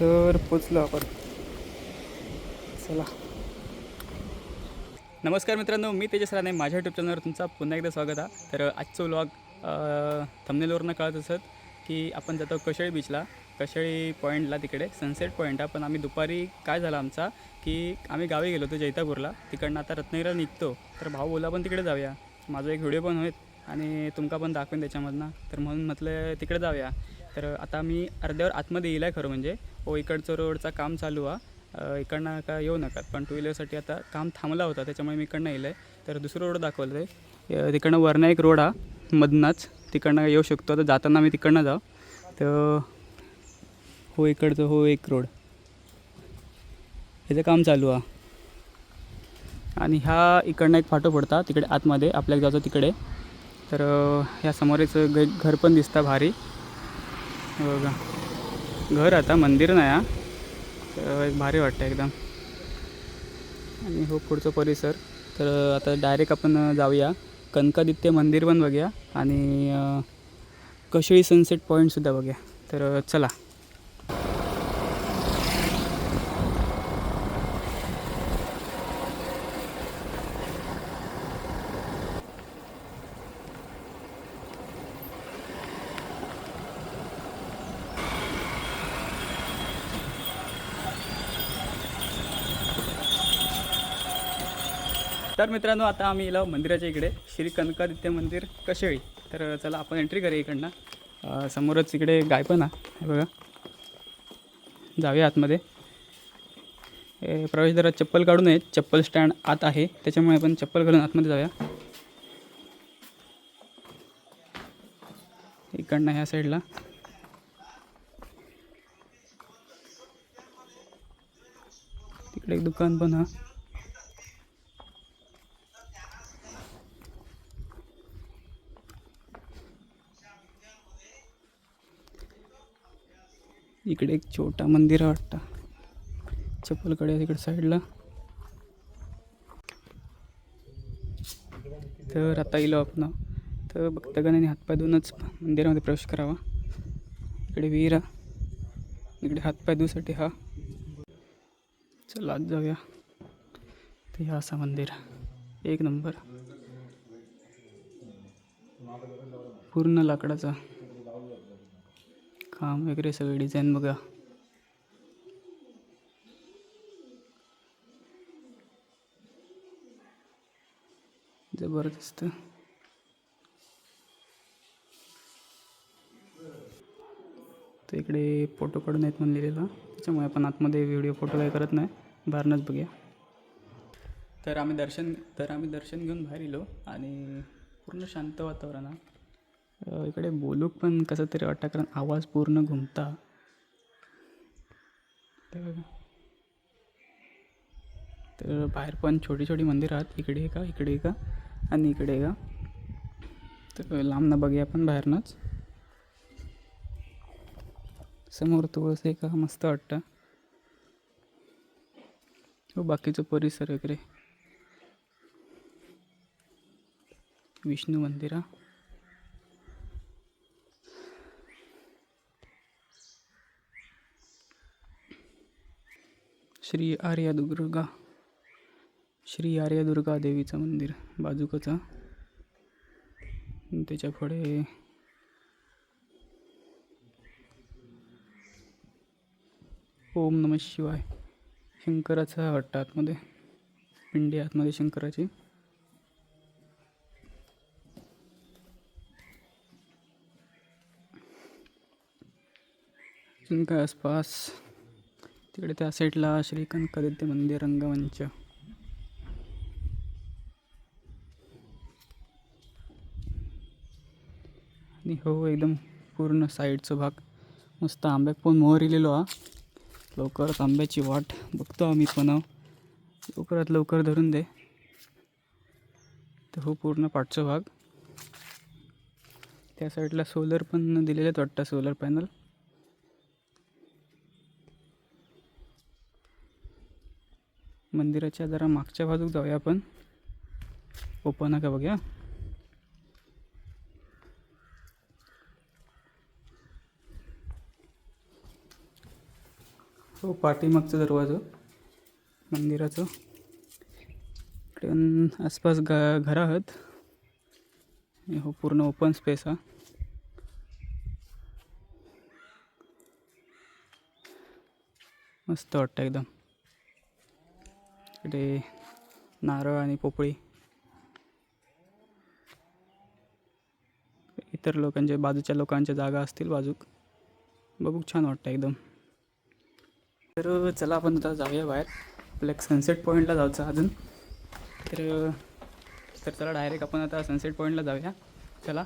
तर पोचलो आपण. चला. नमस्कार मित्रांनो मी तेजस राणे. माझ्या यूट्यूब चॅनलवर तुमचा पुन्हा एकदा स्वागत आहे. तर आजचं व्लॉग थमनेलवरनं कळत असत की आपण जातो कशेळी बीचला कशाळी पॉईंटला तिकडे सनसेट पॉईंट आहे. पण आम्ही दुपारी काय झालं आमचा की आम्ही गावी गेलो होतो जैतापूरला. तिकडनं आता रत्नागिरीला निघतो. तर भाऊ बोला पण तिकडे जाऊया. माझा एक व्हिडिओ पण होईल आणि तुमका पण दाखवेन त्याच्यामधनं. तर म्हणून म्हटलं तिकडे जाऊया. तर आता मी अर्ध्यावर आतमध्ये येईल आहे खरं म्हणजे. इकडचं रोडचं काम चालू आहे इकडनं का येऊ नका पण टू व्हीलरसाठी आता काम थांबला होता त्याच्यामुळे मी इकडनं येईल आहे तर दुसरं रोड दाखवलं आहे तिकडनं वरनं एक रोड हा मधनंच. तिकडनं येऊ शकतो. आता जाताना मी तिकडनं जाऊ. तर हो इकडचं हो एक रोड. याचं काम चालू आहे आणि ह्या इकडनं एक फाटो पडता तिकडे आतमध्ये आपल्याला जायचं तिकडे. तर ह्या समोरच घर पण दिसतं भारी. बघा. घर आता मंदिर नाही हा. तर भारी वाटतं एकदम. आणि हो पुढचं परिसर. तर आता डायरेक्ट आपण जाऊया. कनकादित्य मंदिर पण बघूया. आणि कशळी सनसेट पॉईंटसुद्धा बघूया. तर चला. तर मित्रांनो आता आम्ही इला मंदिराच्या इकडे श्री कनकादित्य मंदिर कशेळी तर चला आपण एंट्री करूया इकडनं. समोरच इकडे गाय पण आहे. हे बघा. जाऊया आतमध्ये. प्रवेशद्वारात चप्पल काढून नये. चप्पल स्टँड आत आहे. त्याच्यामुळे आपण चप्पल घालून आतमध्ये जाऊया. इकडनं ह्या साईडला तिकडे एक दुकान पण हा इकडे एक छोटा मंदिर आहे वाटतं. चप्पलकडे तिकडे साईडला तर आता येलो आपण. तर भक्तगणाने हातपाय धुवूनच मंदिरामध्ये प्रवेश करावा. इकडे विहीर आहे. इकडे हातपाय धुसाठी हा. चला आज जाऊया. ते हा असा मंदिर. एक नंबर. पूर्ण लाकडाचा. काम वगैरे सगळे डिझाईन बघा. जबरदस्त. तर इकडे फोटो काढून आहेत लिहिलेला. त्याच्यामुळे आपण आतमध्ये व्हिडिओ फोटो काही करत नाही. बाहेरनंच बघूया. तर आम्ही दर्शन तर आम्ही दर्शन घेऊन बाहेर येलो आणि पूर्ण शांत वातावरण आहे. इकडे बोलूक पण कसं तरी वाटतं कारण आवाज पूर्ण घुमता. तर तर बाहेर पण छोटी छोटी मंदिरं आहेत. इकडे का इकडे का आणि इकडे का तर लांब न बघूया आपण बाहेरनंच. समोर तुळस आहे का मस्त वाटतं. हो बाकीचं परिसर वगैरे. विष्णू मंदिर. श्री आर्यादुर्गा श्री आर्यदुर्गा देवीचं मंदिर बाजूकचं. त्याच्या पुढे ओम नम शिवाय शंकराचा वाटतं आतमध्ये पिंडी आतमध्ये शंकराची. अजून काय आसपास तिकडे त्या साईडला श्री कदित्य मंदिर रंगमंच. आणि हो एकदम पूर्ण साईडचा भाग. मस्त आंब्याक पण मोहर इलेलो हा. लवकरच आंब्याची वाट बघतो आम्ही पण लवकरात लवकर धरून दे. तर हो पूर्ण पाठचा भाग. त्या साईडला सोलर पण दिलेलेच वाटतं सोलर पॅनल. मंदिराच्या जरा मागच्या बाजूक जाऊया आपण. ओपन आहे का बघूया? हो पाठीमागचं दरवाजा. मंदिराचं. इकडे पण आसपास ग घरं आहेत हो पूर्ण ओपन स्पेस हा. मस्त वाटतं एकदम. इकडे नारळ आणि पोपळी. इतर लोकांचे बाजूच्या लोकांच्या जागा असतील बाजूक. बघू छान वाटतं एकदम. तर चला आपण आता जाऊया बाहेर. आपल्या एक सनसेट पॉईंटला जायचं अजून. तर तर चला डायरेक्ट आपण आता सनसेट पॉईंटला जाऊया. चला.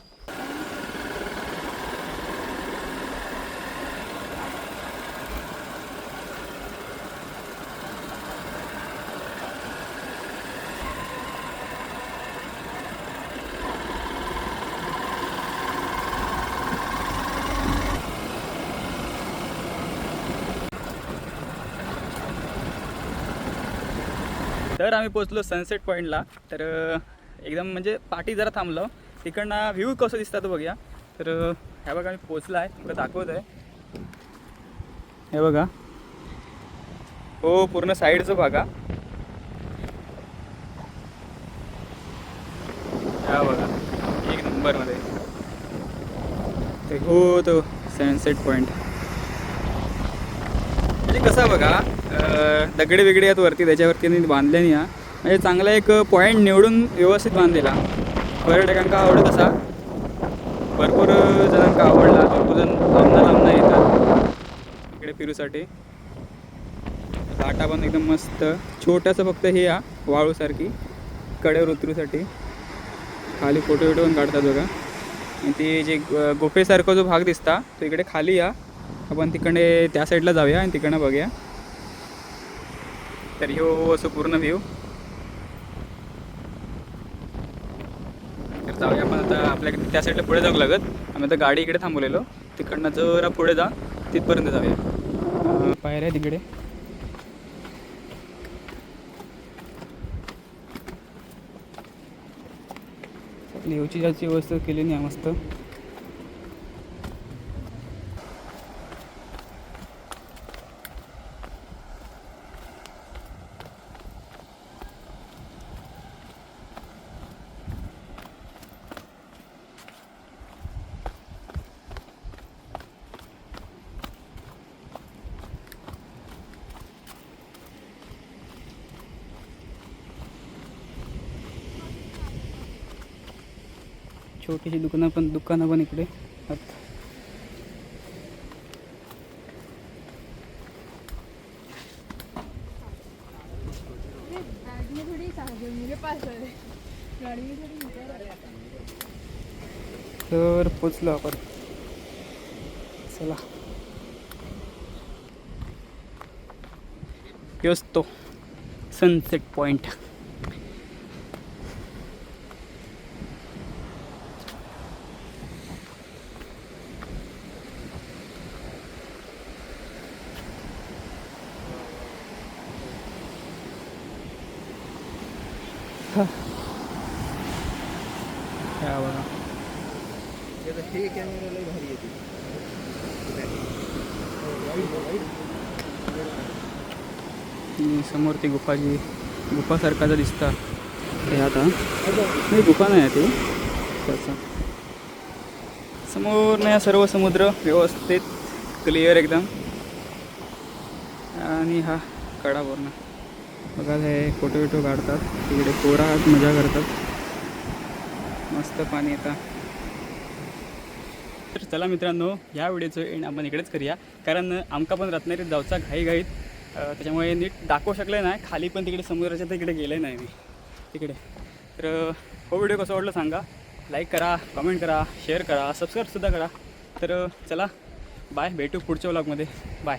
तर आम्ही पोचलो सनसेट पॉईंटला तर एकदम म्हणजे पाठी जरा थांबलो. तिकडनं व्ह्यू कसं दिसतात बघूया. तर ह्या बघा आम्ही पोचला आहे तुला दाखवत आहे हे बघा. हो पूर्ण साईडचं बघा. हा बघा. एक नंबरमध्ये. ते हो तो सनसेट पॉईंट कसं बघा दगडे वेगळे आहेत वरती त्याच्यावरती बांधले नाही हा. म्हणजे चांगला एक पॉईंट निवडून व्यवस्थित बांधलेला. पर्यटकांका आवडत असा? भरपूर जणांका आवडला. भरपूर जण लांबना लांबना येतात. इकडे फिरूसाठी. लाटा पण एकदम मस्त. छोटंसं फक्त हे या वाळूसारखी कडेवर उतरूसाठी. खाली फोटो बिटो पण काढतात बघा. आणि ते जे ग- गुफेसारखा जो भाग दिसता तो इकडे खाली या आपण तिकडे त्या साईडला जाऊया आणि तिकडनं बघूया. तर ह्यो हो असं पूर्ण व्ह्यू तर जाऊया आपण आता आपल्याकडे त्या साईडला पुढे जाऊ लागत. आम्ही आता गाडी इकडे थांबवलेलो. तिकडनं जरा पुढे जा तिथपर्यंत जाऊया. पायऱ्या तिकडे. लिहूची ज्याची व्यवस्था केली नाही मस्त. छोटीशी दुकानं पण दुकानं पण इकडे आहेत. तर पोचलो आपण. चला. योच तो. सनसेट पॉइंट बघा हे कॅमेरा लय भारी येते समोर ती गुफाची गुफासारखा दिसता. हे आता? नाही गुफा नाही आहे ती. समोर नाही सर्व समुद्र व्यवस्थित क्लिअर एकदम. आणि हा कडा पूर्ण बघा हे फोटो विटो काढतात. तिकडे पोरा मजा करतात. मस्त पाणी येतं. तर चला मित्रांनो ह्या व्हिडिओचं एंड आपण इकडेच करूया. कारण आमका पण रत्नागिरीत जाऊचा घाईघाईत त्याच्यामुळे नीट दाखवू शकले नाही. खाली पण तिकडे समुद्राच्या तिकडे गेले नाही मी. तिकडे. तर हो व्हिडिओ कसा वाटलं सांगा. लाईक करा कमेंट करा शेअर करा सबस्क्राईबसुद्धा करा. तर चला. बाय भेटू पुढच्या व्लॉगमध्ये बाय